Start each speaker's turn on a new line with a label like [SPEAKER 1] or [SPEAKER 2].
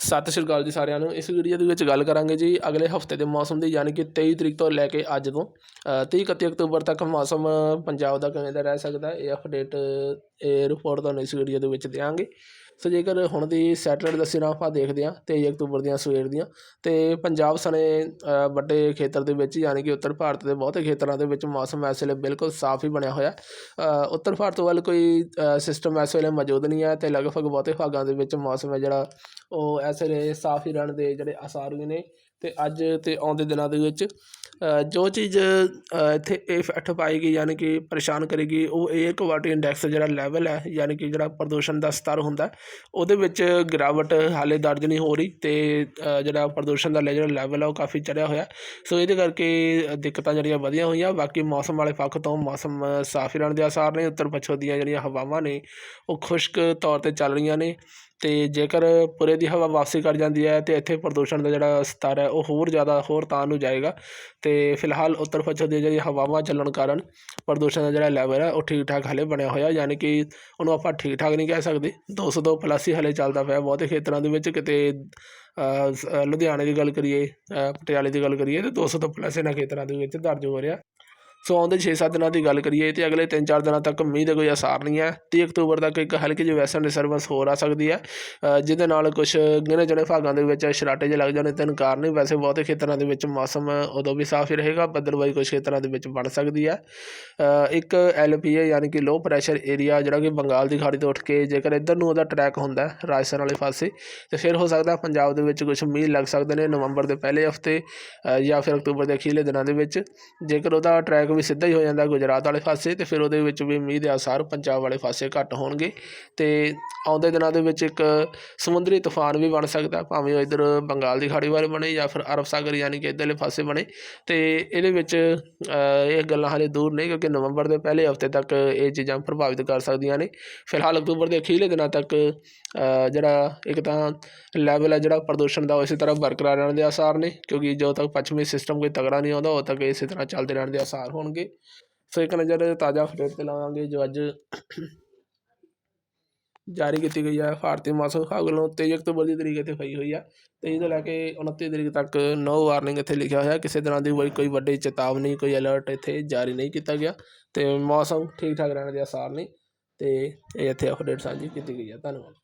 [SPEAKER 1] ਸਤਿ ਸ਼੍ਰੀ ਅਕਾਲ ਜੀ ਸਾਰਿਆਂ ਨੂੰ। ਇਸ ਵੀਡੀਓ ਦੇ ਵਿੱਚ ਗੱਲ ਕਰਾਂਗੇ ਜੀ ਅਗਲੇ ਹਫ਼ਤੇ ਦੇ ਮੌਸਮ ਦੀ ਯਾਨੀ ਕਿ 23 ਤਰੀਕ ਤੋਂ ਲੈ ਕੇ ਅੱਜ ਤੋਂ। ਅ, 30 31 ਅਕਤੂਬਰ ਤੱਕ ਮੌਸਮ ਪੰਜਾਬ ਦਾ ਕਿਵੇਂ ਦਾ ਰਹਿ ਸਕਦਾ ਇਹ ਅਪਡੇਟ ਇਹ ਰਿਪੋਰਟ ਤੁਹਾਨੂੰ ਇਸ ਵੀਡੀਓ ਦੇ ਵਿੱਚ ਦਿਆਂਗੇ। ਸੋ ਜੇਕਰ ਹੁਣ ਦੀ ਸੈਟਲਾਈਟ ਦਾ ਆਪਾਂ ਦੇਖਦੇ ਹਾਂ 23 ਅਕਤੂਬਰ ਦੀਆਂ ਸਵੇਰ ਦੀਆਂ, ਤੇ ਪੰਜਾਬ ਸਣੇ ਵੱਡੇ ਖੇਤਰ ਦੇ ਵਿੱਚ ਯਾਨੀ ਕਿ ਉੱਤਰ ਭਾਰਤ ਦੇ ਬਹੁਤੇ ਖੇਤਰਾਂ ਦੇ ਵਿੱਚ ਮੌਸਮ ਇਸ ਵੇਲੇ ਬਿਲਕੁਲ ਸਾਫ਼ ਹੀ ਬਣਿਆ ਹੋਇਆ ਉੱਤਰ ਭਾਰਤ ਵੱਲ ਕੋਈ ਸਿਸਟਮ ਇਸ ਵੇਲੇ ਮੌਜੂਦ ਨਹੀਂ ਹੈ ਤੇ ਲਗਭਗ ਬਹੁਤੇ ਭਾਗਾਂ ਦੇ ਵਿੱਚ ਮੌਸਮ ਹੈ ਜਿਹੜਾ, ਉਹ ਇਸ ਵੇਲੇ ਸਾਫ਼ ਹੀ ਰਹਿਣ ਦੇ ਜਿਹੜੇ ਆਸਾਰ ਵੀ ਨੇ ਤੇ ਅੱਜ ਤੇ ਆਉਂਦੇ ਦਿਨਾਂ ਦੇ ਵਿੱਚ ਜੋ ਚੀਜ਼ ਅ, ਇੱਥੇ ਇਫੈਕਟ ਪਾਏਗੀ ਯਾਨੀ ਕਿ ਪਰੇਸ਼ਾਨ ਕਰੇਗੀ ਉਹ 에ਅਰ ਕੁਆਲਿਟੀ ਇੰਡੈਕਸ ਜਿਹੜਾ ਲੈਵਲ ਹੈ ਯਾਨੀ ਕਿ ਜਿਹੜਾ ਪ੍ਰਦੂਸ਼ਣ ਦਾ ਸਤਰ ਹੁੰਦਾ ਉਹਦੇ ਵਿੱਚ ਗਿਰਾਵਟ ਹਾਲੇ ਦਰਜ ਨਹੀਂ ਹੋ ਰਹੀ ਤੇ ਜਿਹੜਾ ਪ੍ਰਦੂਸ਼ਣ ਦਾ ਜਿਹੜਾ ਲੈਵਲ ਹੈ ਉਹ ਕਾਫੀ ਚੜਿਆ ਹੋਇਆ। ਸੋ ਇਹਦੇ ਕਰਕੇ ਦਿੱਕਤਾਂ ਜਿਹੜੀਆਂ ਵਧੀਆਂ ਹੋਈਆਂ ਬਾਕੀ ਮੌਸਮ ਵਾਲੇ ਪੱਖ ਤੋਂ ਮੌਸਮ ਸਾਫ਼ ਹੀ ਰਹਿਣ ਦੇ ਆਸਾਰ ਨੇ ਉੱਤਰ ਪੱਛਮ ਦੀਆਂ ਜਿਹੜੀਆਂ ਹਵਾਵਾਂ ਨੇ ਉਹ ਖੁਸ਼ਕ ਤੌਰ ਤੇ ਚੱਲ ਰਹੀਆਂ ਨੇ ਤੇ ਜੇਕਰ ਪੁਰੇ ਦੀ ਹਵਾ ਵਾਪਸੀ ਕਰ ਜਾਂਦੀ ਹੈ ਤੇ ਇੱਥੇ ਪ੍ਰਦੂਸ਼ਣ ਦਾ ਜਿਹੜਾ ਸਤਰ ਹੈ ਉਹ ਹੋਰ ਜ਼ਿਆਦਾ ਹੋਰ ਤਾਂ ਨੂੰ ਜਾਏਗਾ ਤੇ ਫਿਲਹਾਲ ਉੱਤਰ ਪੱਛਮ ਦੀਆਂ ਜਿਹੜੀ ਹਵਾਵਾਂ ਚੱਲਣ ਕਾਰਨ ਪ੍ਰਦੂਸ਼ਣ ਦਾ ਜਿਹੜਾ ਲੈਵਲ ਹੈ ਉਹ ਠੀਕ ਠਾਕ ਹਲੇ ਬਣਿਆ ਹੋਇਆ, ਯਾਨੀ ਕਿ ਉਹਨੂੰ ਆਪਾਂ ਠੀਕ ਠਾਕ ਨਹੀਂ ਕਹਿ ਸਕਦੇ। 202 ਪਲੱਸ ਹੀ ਹਲੇ ਚੱਲਦਾ ਪਿਆ ਬਹੁਤੇ ਖੇਤਰਾਂ ਦੇ ਵਿੱਚ, ਕਿਤੇ ਸ- ਲੁਧਿਆਣੇ ਦੀ ਗੱਲ ਕਰੀਏ ਪਟਿਆਲੇ ਦੀ ਗੱਲ ਕਰੀਏ, ਤੇ 200 ਤੋਂ ਪਲੱਸ ਇਹਨਾਂ ਖੇਤਰਾਂ ਦੇ ਵਿੱਚ ਦਰਜ ਹੋ ਰਿਹਾ। ਸੋ ਆਉਂਦੇ 6-7 ਦਿਨਾਂ ਦੀ ਗੱਲ ਕਰੀਏ ਤੇ ਅਗਲੇ 3-4 ਦਿਨਾਂ ਤੱਕ ਮੀਂਹ ਦਾ ਕੋਈ ਆਸਾਰ ਨਹੀਂ ਹੈ। 30 ਅਕਤੂਬਰ ਤੱਕ ਇੱਕ ਹਲਕੀ ਜਿਹੀ ਵੈਸਟਰਨ ਡਿਸਟਰਬੈਂਸ ਹੋਰ ਆ ਸਕਦੀ ਹੈ। ਜਿਹਦੇ ਨਾਲ ਕੁਝ ਗਿਣੇ ਜਿਹੜੇ ਭਾਗਾਂ ਦੇ ਵਿੱਚ ਛਰਾਟੇ ਜਿਹੇ ਲੱਗ ਜਾਣੇ। ਤਿੰਨ ਕਾਰਨ ਹੀ ਵੈਸੇ ਬਹੁਤੇ ਖੇਤਰਾਂ ਦੇ ਵਿੱਚ ਮੌਸਮ ਉਦੋਂ ਵੀ ਸਾਫ਼ ਹੀ ਰਹੇਗਾ ਬੱਦਲਬਾਈ ਕੁਝ ਖੇਤਰਾਂ ਦੇ ਵਿੱਚ ਬਣ ਸਕਦੀ ਹੈ। ਅ, ਇੱਕ ਐਲਪੀਏ ਯਾਨੀ ਕਿ ਲੋ ਪ੍ਰੈਸ਼ਰ ਏਰੀਆ ਜਿਹੜਾ ਕਿ ਬੰਗਾਲ ਦੀ ਖਾੜੀ ਤੋਂ ਉੱਠ ਕੇ ਜੇਕਰ ਇੱਧਰ ਨੂੰ ਉਹਦਾ ਟਰੈਕ ਹੁੰਦਾ ਰਾਜਸਥਾਨ ਵਾਲੇ ਪਾਸੇ ਤੇ ਫਿਰ ਹੋ ਸਕਦਾ ਪੰਜਾਬ ਦੇ ਵਿੱਚ ਕੁਝ ਮੀਂਹ ਲੱਗ ਸਕਦੇ ਨੇ ਨਵੰਬਰ ਦੇ ਪਹਿਲੇ ਹਫ਼ਤੇ ਜਾਂ ਫਿਰ ਅਕਤੂਬਰ ਦੇ ਅਖੀਰਲੇ ਦਿਨਾਂ ਦੇ ਵਿੱਚ। ਜੇਕਰ ਉਹਦਾ ਟਰੈਕ ਵੀ ਸਿੱਧਾ ਹੀ ਹੋ ਜਾਂਦਾ ਗੁਜਰਾਤ ਵਾਲੇ ਪਾਸੇ ਤੇ ਫਿਰ ਉਹਦੇ ਵਿੱਚ ਵੀ ਮੀਂਹ ਦੇ ਆਸਾਰ ਪੰਜਾਬ ਵਾਲੇ ਪਾਸੇ ਘੱਟ ਹੋਣਗੇ ਤੇ ਆਉਂਦੇ ਦਿਨਾਂ ਦੇ ਵਿੱਚ ਇੱਕ ਸਮੁੰਦਰੀ ਤੂਫਾਨ ਵੀ ਬਣ ਸਕਦਾ, ਭਾਵੇਂ ਉਹ ਇੱਧਰ ਬੰਗਾਲ ਦੀ ਖਾੜੀ ਵੱਲ ਬਣੇ ਜਾਂ ਫਿਰ ਅਰਬ ਸਾਗਰ ਯਾਨੀ ਕਿ ਇੱਧਰਲੇ ਪਾਸੇ ਬਣੇ। ਤੇ ਇਹਦੇ ਵਿੱਚ ਇਹ ਗੱਲਾਂ ਹਾਲੇ ਦੂਰ ਨਹੀਂ ਕਿਉਂਕਿ ਨਵੰਬਰ ਦੇ ਪਹਿਲੇ ਹਫ਼ਤੇ ਤੱਕ ਇਹ ਚੀਜ਼ਾਂ ਪ੍ਰਭਾਵਿਤ ਕਰ ਸਕਦੀਆਂ ਨੇ। ਫਿਲਹਾਲ ਅਕਤੂਬਰ ਦੇ ਅਖੀਰਲੇ ਦਿਨਾਂ ਤੱਕ ਜਿਹੜਾ ਇੱਕ ਤਾਂ ਲੈਵਲ ਹੈ ਜਿਹੜਾ ਪ੍ਰਦੂਸ਼ਣ ਦਾ ਉਹ ਇਸੇ ਤਰ੍ਹਾਂ ਬਰਕਰਾਰ ਰਹਿਣ ਦੇ ਆਸਾਰ ਨੇ ਕਿਉਂਕਿ ਜਦੋਂ ਤੱਕ ਪੱਛਮੀ ਸਿਸਟਮ ਕੋਈ ਤਗੜਾ ਨਹੀਂ ਆਉਂਦਾ, ਉਦੋਂ ਤੱਕ ਇਸੇ ਤਰ੍ਹਾਂ ਚੱਲਦੇ ਰਹਿਣ ਦੇ ਆਸਾਰ ਹੋਣਗੇ। ਸੋ ਇੱਕ ਨਜ਼ਰ ਤਾਜ਼ਾ ਅਪਡੇਟ ਤੇ ਲਾਵਾਂਗੇ ਜੋ ਅੱਜ ਜਾਰੀ ਕੀਤੀ ਗਈ ਹੈ ਭਾਰਤੀ ਮੌਸਮ ਵਿਭਾਗ ਵੱਲੋਂ 23 ਅਕਤੂਬਰ ਦੀ ਤਰੀਕ ਇੱਥੇ ਪਈ ਹੋਈ ਹੈ 23 ਤੋਂ ਲੈ ਕੇ 29 ਤਰੀਕ ਤੱਕ ਨੋ ਵਾਰਨਿੰਗ ਇੱਥੇ ਲਿਖਿਆ ਹੋਇਆ। ਕਿਸੇ ਤਰ੍ਹਾਂ ਦੀ ਕੋਈ ਕੋਈ ਵੱਡੀ ਚੇਤਾਵਨੀ, ਕੋਈ ਅਲਰਟ ਇੱਥੇ ਜਾਰੀ ਨਹੀਂ ਕੀਤਾ ਗਿਆ ਤੇ ਮੌਸਮ ਠੀਕ ਠਾਕ ਰਹਿਣ ਦੇ ਆਸਾਰ ਨੇ ਤੇ ਇਹ ਇੱਥੇ ਅਪਡੇਟ ਸਾਂਝੀ ਕੀਤੀ ਗਈ ਹੈ ਧੰਨਵਾਦ।